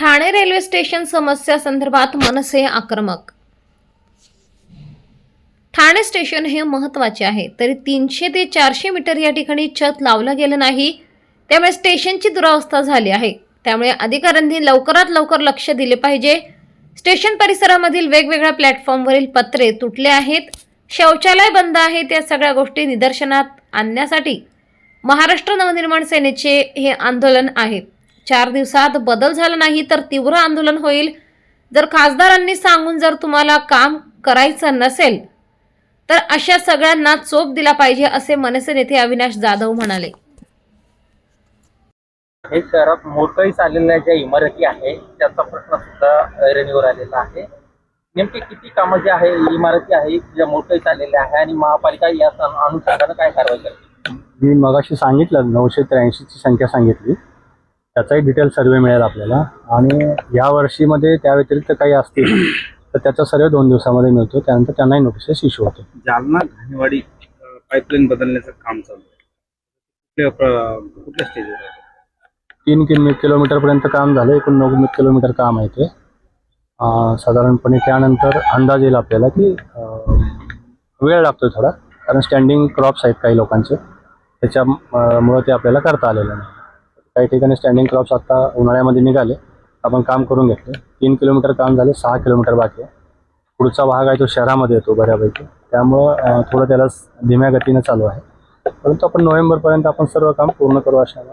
Thane railway station समस्या संदर्भात मनसे आक्रमक. ठाणे स्टेशन हे महत्त्वाचे आहे तरी तीनशे ते चारशे मीटर या ठिकाणी छत लावलं गेलं नाही त्यामुळे स्टेशनची दुरावस्था झाली आहे. त्यामुळे अधिकाऱ्यांनी लवकरात लवकर लक्ष दिले पाहिजे. स्टेशन परिसरामधील वेगवेगळ्या प्लॅटफॉर्मवरील पत्रे तुटले आहेत. शौचालय बंद आहेत या सगळ्या गोष्टी निदर्शनात आणण्यासाठी महाराष्ट्र नवनिर्माण सेनेचे हे आंदोलन आहे. चार दिवसात बदल झाला नाही तर तीव्र आंदोलन होईल. जर खासदारांनी सांगून जर तुम्हाला काम करायचं नसेल तर अशा सगळ्यांना चोप दिला पाहिजे असे मनसे नेते अविनाश जाधव म्हणाले. हे शहरात मोठंही चाललेल्या ज्या इमारती आहे त्याचा प्रश्न सुद्धा ऐरणीवर आलेला आहे. नेमके किती कामं जे आहे इमारती आहे ज्या मोठंही चाललेल्या आहे आणि महापालिका या सं- अनुषंगानं काय कारवाई करते? मी मगाशी सांगितलं नऊशे त्र्याऐंशीची संख्या सांगितली. त्याचाही डिटेल सर्वे मिळेल आपल्याला. आणि या वर्षीमध्ये त्या व्यतिरिक्त काही असतील तर त्याचा सर्वे दोन दिवसामध्ये मिळतो. त्यानंतर त्यांनाही नोटिसेस इश्यू होते. जालना घाणेवाडी पाईपलाईन बदलण्याचं काम चालू आहे. कुठल्या कुठल्या स्टेजवर आहे? तीन किलो किलोमीटरपर्यंत काम झालं एकूण नऊ किलोमीटर काम आहे ते. अं, साधारणपणे त्यानंतर अंदाज येईल आपल्याला की अं, वेळ लागतोय थोडा. कारण स्टँडिंग क्रॉप्स आहेत काही लोकांचे. त्याच्यामुळं ते आपल्याला करता आलेलं नाही. काही ठिकाणी स्टँडिंग क्रॉप्स आता उन्हाळ्यामध्ये निघाले. आपण काम करून घेतले. तीन किलोमीटर काम झाले सहा किलोमीटर बाकी आहे. पुढचा भाग आहे तो शहरामध्ये येतो बऱ्यापैकी. त्यामुळं थोडं त्याला धीम्या गतीनं चालू आहे. परंतु आपण नोव्हेंबरपर्यंत आपण सर्व काम पूर्ण करू अशा